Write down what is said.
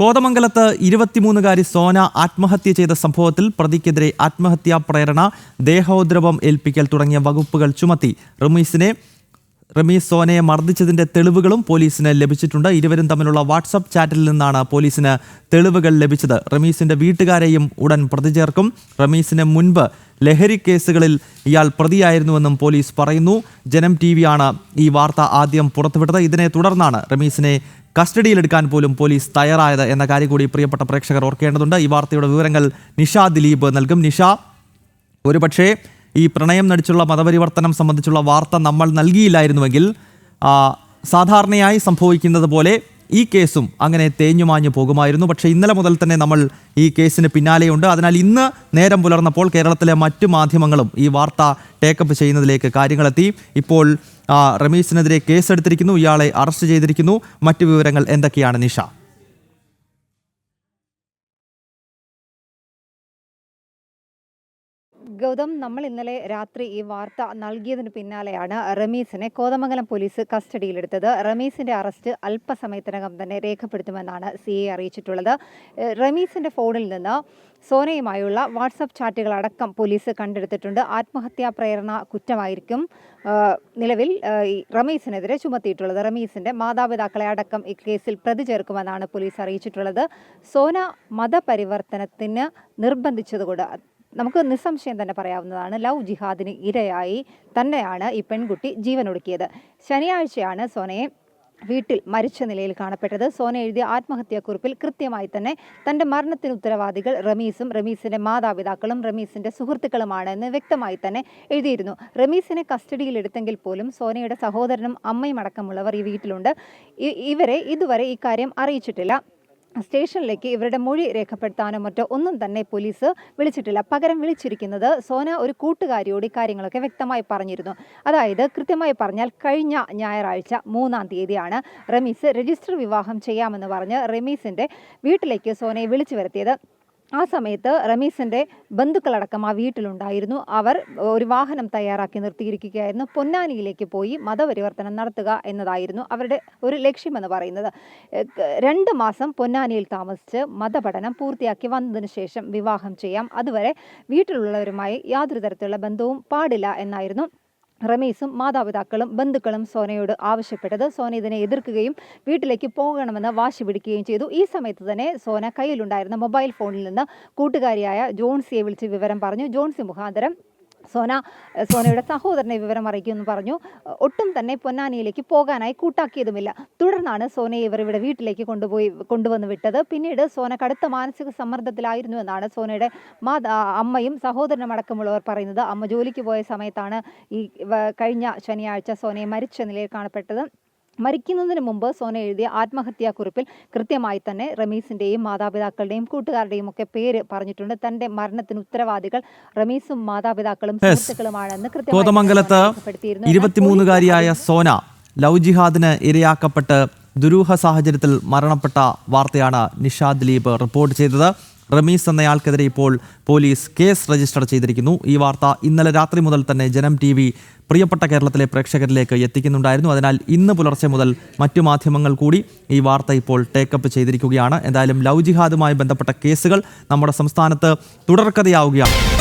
കോതമംഗലത്ത് ഇരുപത്തിമൂന്നുകാരി സോന ആത്മഹത്യ ചെയ്ത സംഭവത്തിൽ പ്രതിക്കെതിരെ ആത്മഹത്യാ പ്രേരണ ദേഹോദ്രവം ഏൽപ്പിക്കൽ തുടങ്ങിയ വകുപ്പുകൾ ചുമത്തി. റമീസിനെ റമീസ് സോനയെ മർദ്ദിച്ചതിന്റെ തെളിവുകളും പോലീസിന് ലഭിച്ചിട്ടുണ്ട്. ഇരുവരും തമ്മിലുള്ള വാട്സപ്പ് ചാറ്റിൽ നിന്നാണ് പോലീസിന് തെളിവുകൾ ലഭിച്ചത്. റമീസിന്റെ വീട്ടുകാരെയും ഉടൻ പ്രതി ചേർക്കും. റമീസിന് മുൻപ് ലഹരി കേസുകളിൽ ഇയാൾ പ്രതിയായിരുന്നുവെന്നും പോലീസ് പറയുന്നു. ജനം ടി ആണ് ഈ വാർത്ത ആദ്യം പുറത്തുവിട്ടത്. ഇതിനെ തുടർന്നാണ് റമീസിനെ കസ്റ്റഡിയിലെടുക്കാൻ പോലും പോലീസ് തയ്യാറായത് എന്ന കാര്യം കൂടി പ്രിയപ്പെട്ട പ്രേക്ഷകർ ഓർക്കേണ്ടതുണ്ട്. ഈ വാർത്തയുടെ വിവരങ്ങൾ നിഷ ദിലീപ് നൽകും. നിഷ ഒരുപക്ഷേ ഈ പ്രണയം നടിച്ചുള്ള മതപരിവർത്തനം സംബന്ധിച്ചുള്ള വാർത്ത നമ്മൾ നൽകിയില്ലായിരുന്നുവെങ്കിൽ സാധാരണയായി സംഭവിക്കുന്നത് പോലെ ഈ കേസും അങ്ങനെ തേഞ്ഞുമാഞ്ഞു പോകുമായിരുന്നു. പക്ഷേ ഇന്നലെ മുതൽ തന്നെ നമ്മൾ ഈ കേസിന് പിന്നാലെയുണ്ട്. അതിനാൽ ഇന്ന് നേരം പുലർന്നപ്പോൾ കേരളത്തിലെ മറ്റു മാധ്യമങ്ങളും ഈ വാർത്ത ടേക്കപ്പ് ചെയ്യുന്നതിലേക്ക് കാര്യങ്ങളെത്തി. ഇപ്പോൾ റമീസിനെതിരെ കേസെടുത്തിരിക്കുന്നു. ഇയാളെ അറസ്റ്റ് ചെയ്തിരിക്കുന്നു. മറ്റു വിവരങ്ങൾ എന്തൊക്കെയാണ് നിഷ? ഗൗതം നമ്മൾ ഇന്നലെ രാത്രി ഈ വാർത്ത നൽകിയതിന് പിന്നാലെയാണ് റമീസിനെ കോതമംഗലം പോലീസ് കസ്റ്റഡിയിലെടുത്തത്. റമീസിന്റെ അറസ്റ്റ് അല്പസമയത്തിനകം തന്നെ രേഖപ്പെടുത്തുമെന്നാണ് സി എ അറിയിച്ചിട്ടുള്ളത്. റമീസിന്റെ ഫോണിൽ നിന്ന് സോനയുമായുള്ള വാട്സപ്പ് ചാറ്റുകളടക്കം പോലീസ് കണ്ടെടുത്തിട്ടുണ്ട്. ആത്മഹത്യാ പ്രേരണ കുറ്റമായിരിക്കും നിലവിൽ റമീസിനെതിരെ ചുമത്തിയിട്ടുള്ളത്. റമീസിന്റെ മാതാപിതാക്കളെ അടക്കം ഈ കേസിൽ പ്രതി ചേർക്കുമെന്നാണ് പോലീസ് അറിയിച്ചിട്ടുള്ളത്. സോന മതപരിവർത്തനത്തിന് നിർബന്ധിച്ചതുകൊണ്ട് നമുക്ക് നിസ്സംശയം തന്നെ പറയാവുന്നതാണ്. ലവ് ജിഹാദിന് ഇരയായി തന്നെയാണ് ഈ പെൺകുട്ടി ജീവനൊടുക്കിയത്. ശനിയാഴ്ചയാണ് സോനയെ വീട്ടിൽ മരിച്ച നിലയിൽ കാണപ്പെട്ടത്. സോന എഴുതിയ ആത്മഹത്യാക്കുറിപ്പിൽ കൃത്യമായി തന്നെ തന്റെ മരണത്തിന് ഉത്തരവാദികൾ റമീസും റമീസിന്റെ മാതാപിതാക്കളും റമീസിന്റെ സുഹൃത്തുക്കളുമാണ് എന്ന് വ്യക്തമായി തന്നെ എഴുതിയിരുന്നു. റമീസിനെ കസ്റ്റഡിയിലെടുത്തെങ്കിൽ പോലും സോനയുടെ സഹോദരനും അമ്മയും അടക്കമുള്ളവർ ഈ വീട്ടിലുണ്ട്. ഇവരെ ഇതുവരെ ഇക്കാര്യം അറിയിച്ചിട്ടില്ല. സ്റ്റേഷനിലേക്ക് ഇവരുടെ മൊഴി രേഖപ്പെടുത്താനോ മറ്റോ ഒന്നും തന്നെ പോലീസ് വിളിച്ചിട്ടില്ല. പകരം വിളിച്ചിരിക്കുന്നത് സോന ഒരു കൂട്ടുകാരിയോട് ഇക്കാര്യങ്ങളൊക്കെ വ്യക്തമായി പറഞ്ഞിരുന്നു. അതായത് കൃത്യമായി പറഞ്ഞാൽ കഴിഞ്ഞ ഞായറാഴ്ച മൂന്നാം തീയതിയാണ് റമീസ് രജിസ്റ്റർ വിവാഹം ചെയ്യാമെന്ന് പറഞ്ഞ് റമീസിന്റെ വീട്ടിലേക്ക് സോനയെ വിളിച്ചു വരുത്തിയത്. ആ സമയത്ത് റമീസിന്റെ ബന്ധുക്കളടക്കം ആ വീട്ടിലുണ്ടായിരുന്നു. അവർ ഒരു വാഹനം തയ്യാറാക്കി നിർത്തിയിരിക്കുകയായിരുന്നു. പൊന്നാനിയിലേക്ക് പോയി മതപരിവർത്തനം നടത്തുക എന്നതായിരുന്നു അവരുടെ ഒരു ലക്ഷ്യമെന്ന് പറയുന്നത്. രണ്ട് മാസം പൊന്നാനിയിൽ താമസിച്ച് മതപഠനം പൂർത്തിയാക്കി വന്നതിന് ശേഷം വിവാഹം ചെയ്യാം. അതുവരെ വീട്ടിലുള്ളവരുമായി യാതൊരു തരത്തിലുള്ള ബന്ധവും പാടില്ല എന്നായിരുന്നു റമീസും മാതാപിതാക്കളും ബന്ധുക്കളും സോനയോട് ആവശ്യപ്പെട്ടത്. സോന ഇതിനെ എതിർക്കുകയും വീട്ടിലേക്ക് പോകണമെന്ന് വാശി പിടിക്കുകയും ചെയ്തു. ഈ സമയത്ത് തന്നെ സോന കയ്യിലുണ്ടായിരുന്ന മൊബൈൽ ഫോണിൽ നിന്ന് കൂട്ടുകാരിയായ ജോൺസിയെ വിളിച്ച് വിവരം പറഞ്ഞു. ജോൺസി മുഖാന്തരം സോന സോനയുടെ സഹോദരനെ വിവരം അറിയിക്കുമെന്ന് പറഞ്ഞു. ഒട്ടും തന്നെ പൊന്നാനിയിലേക്ക് പോകാനായി കൂട്ടാക്കിയതുമില്ല. തുടർന്നാണ് സോനയെ ഇവർ ഇവിടെ വീട്ടിലേക്ക് കൊണ്ടുപോയി കൊണ്ടുവന്ന് വിട്ടത്. പിന്നീട് സോന കടുത്ത മാനസിക സമ്മർദ്ദത്തിലായിരുന്നു എന്നാണ് സോനയുടെ മാതാ അമ്മയും സഹോദരനും അടക്കമുള്ളവർ പറയുന്നത്. അമ്മ ജോലിക്ക് പോയ സമയത്താണ് ഈ കഴിഞ്ഞ ശനിയാഴ്ച സോനയെ മരിച്ച നിലയിൽ കാണപ്പെട്ടത്. മരിക്കുന്നതിന് മുമ്പ് സോന എഴുതിയ ആത്മഹത്യാക്കുറിപ്പിൽ കൃത്യമായി തന്നെ റമീസിന്റെയും മാതാപിതാക്കളുടെയും കൂട്ടുകാരുടെയും ഒക്കെ പേര് പറഞ്ഞിട്ടുണ്ട്. തന്റെ മരണത്തിന് ഉത്തരവാദികൾ റമീസും മാതാപിതാക്കളും സുഹൃത്തുക്കളുമാണെന്ന് കോതമംഗലത്ത് ഇരുപത്തിമൂന്നുകാരിയായ സോന ലവ് ജിഹാദിന് ഇരയാക്കപ്പെട്ട് ദുരൂഹ സാഹചര്യത്തിൽ മരണപ്പെട്ട വാർത്തയാണ് നിഷാദ് ദിലീപ് റിപ്പോർട്ട് ചെയ്തത്. റമീസ് എന്നയാൾക്കെതിരെ ഇപ്പോൾ പോലീസ് കേസ് രജിസ്റ്റർ ചെയ്തിരിക്കുന്നു. ഈ വാർത്ത ഇന്നലെ രാത്രി മുതൽ തന്നെ ജനം ടി പ്രിയപ്പെട്ട കേരളത്തിലെ പ്രേക്ഷകരിലേക്ക് എത്തിക്കുന്നുണ്ടായിരുന്നു. അതിനാൽ ഇന്ന് പുലർച്ചെ മുതൽ മറ്റു മാധ്യമങ്ങൾ കൂടി ഈ വാർത്ത ഇപ്പോൾ ടേക്കപ്പ് ചെയ്തിരിക്കുകയാണ്. എന്തായാലും ലവ് ജിഹാദുമായി ബന്ധപ്പെട്ട കേസുകൾ നമ്മുടെ സംസ്ഥാനത്ത് തുടർക്കഥയാവുകയാണ്.